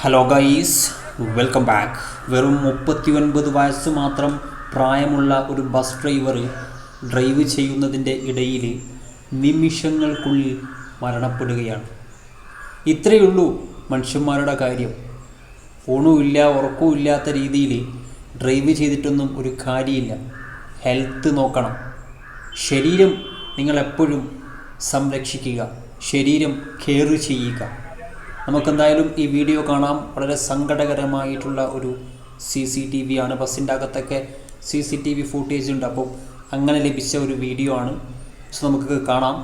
Hello guys welcome back വെറും മുപ്പത്തി ഒൻപത് വയസ്സ് മാത്രം പ്രായമുള്ള ഒരു ബസ് ഡ്രൈവർ ഡ്രൈവ് ചെയ്യുന്നതിന്റെ ഇടയിൽ നിമിഷങ്ങൾക്കുള്ളിൽ മരണപ്പെടുകയാണ്. ഇത്രയേ ഉള്ളൂ മനുഷ്യന്മാരുടെ കാര്യം. ഊണുമില്ല ഉറക്കവും ഇല്ലാത്ത രീതിയിൽ ഡ്രൈവ് ചെയ്തിട്ടൊന്നും ഒരു കാര്യമില്ല. ഹെൽത്ത് നോക്കണം. ശരീരം നിങ്ങളെപ്പോഴും സംരക്ഷിക്കുക. ശരീരം കെയർ ചെയ്യുക. നമുക്കെന്തായാലും ഈ വീഡിയോ കാണാം. വളരെ സങ്കടകരമായിട്ടുള്ള ഒരു സി സി ടി വി ആണ്. ബസ്സിന്റെ അകത്തൊക്കെ C C T V footage ഉണ്ട്. അപ്പോൾ അങ്ങനെ ലഭിച്ച ഒരു വീഡിയോ ആണ്. സോ നമുക്ക് കാണാം.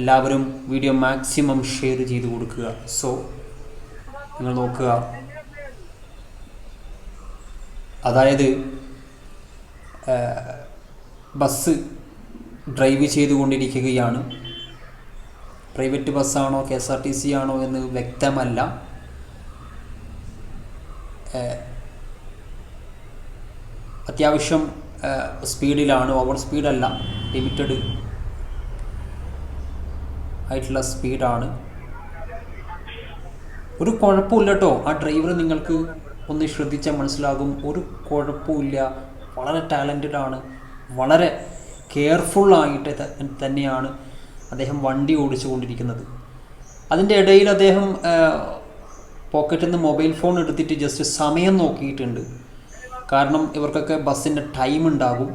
എല്ലാവരും വീഡിയോ മാക്സിമം ഷെയർ ചെയ്ത് കൊടുക്കുക. സോ നിങ്ങൾ നോക്കുക. അതായത് ബസ് ഡ്രൈവ് ചെയ്തുകൊണ്ടിരിക്കുകയാണ്. Private ബസ്സാണോ K S R T C ആണോ എന്ന് വ്യക്തമല്ല. അത്യാവശ്യം സ്പീഡിലാണ് ഓവർ സ്പീഡല്ല ലിമിറ്റഡ് ആയിട്ടുള്ള സ്പീഡാണ്. ഒരു കുഴപ്പമില്ല കേട്ടോ ആ ഡ്രൈവർ നിങ്ങൾക്ക് ഒന്ന് ശ്രദ്ധിച്ചാൽ മനസ്സിലാകും. ഒരു കുഴപ്പമില്ല വളരെ ടാലന്റഡ് ആണ് വളരെ കെയർഫുള്ളായിട്ട് തന്നെയാണ്. അദ്ദേഹം വണ്ടി ഓടിച്ചുകൊണ്ടിരിക്കുന്നത്. അതിന്റെ ഇടയിൽ അദ്ദേഹം പോക്കറ്റിൽ നിന്ന് മൊബൈൽ ഫോൺ എടുത്തിട്ട് ജസ്റ്റ് സമയം നോക്കിയിട്ടുണ്ട്. കാരണം ഇവർക്കൊക്കെ ബസ്സിന്റെ ടൈം ഉണ്ടാകും.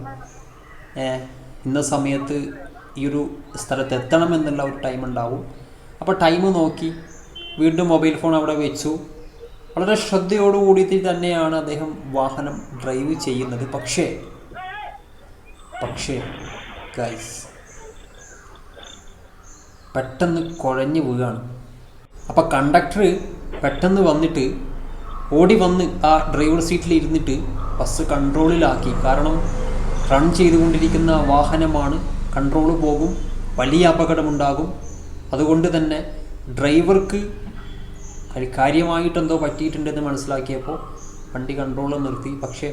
ഇന്ന സമയത്ത് ഈ ഒരു സ്ഥലത്ത് എത്തണം എന്നുള്ള ഒരു ടൈം ഉണ്ടാവും അപ്പോൾ ടൈം നോക്കി വീണ്ടും മൊബൈൽ ഫോൺ അവിടെ വെച്ചു. വളരെ ശ്രദ്ധയോടുകൂടി തന്നെയാണ് അദ്ദേഹം വാഹനം ഡ്രൈവ് ചെയ്യുന്നത്. പക്ഷേ പക്ഷേ ഗൈസ് പെട്ടെന്ന് കുഴഞ്ഞു വീഴാണ്. അപ്പോൾ കണ്ടക്ടർ പെട്ടെന്ന് വന്നിട്ട് ഓടി വന്ന് ആ ഡ്രൈവർ സീറ്റിൽ ഇരുന്നിട്ട് ബസ് കൺട്രോളിലാക്കി കാരണം റൺ ചെയ്തുകൊണ്ടിരിക്കുന്ന വാഹനമാണ് കൺട്രോൾ പോകും വലിയ അപകടമുണ്ടാകും. അതുകൊണ്ട് തന്നെ ഡ്രൈവർക്ക് കാര്യമായിട്ടെന്തോ പറ്റിയിട്ടുണ്ടെന്ന് മനസ്സിലാക്കിയപ്പോൾ വണ്ടി കൺട്രോൾ നിർത്തി. പക്ഷേ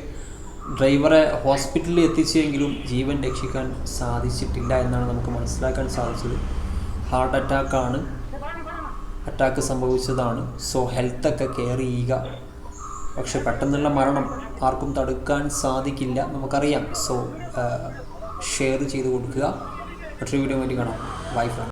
ഡ്രൈവറെ ഹോസ്പിറ്റലിൽ എത്തിച്ചെങ്കിലും ജീവൻ രക്ഷിക്കാൻ സാധിച്ചിട്ടില്ല എന്നാണ് നമുക്ക് മനസ്സിലാക്കാൻ സാധിച്ചത്. ഹാർട്ട് അറ്റാക്കാണ് അറ്റാക്ക് സംഭവിച്ചതാണ്. സോ ഹെൽത്തൊക്കെ കെയർ ചെയ്യുക. പക്ഷെ പെട്ടെന്നുള്ള മരണം ആർക്കും തടുക്കാൻ സാധിക്കില്ല നമുക്കറിയാം. സോ ഷെയർ ചെയ്ത് കൊടുക്കുക. മറ്റൊരു വീഡിയോ വേണ്ടി കാണാം. By front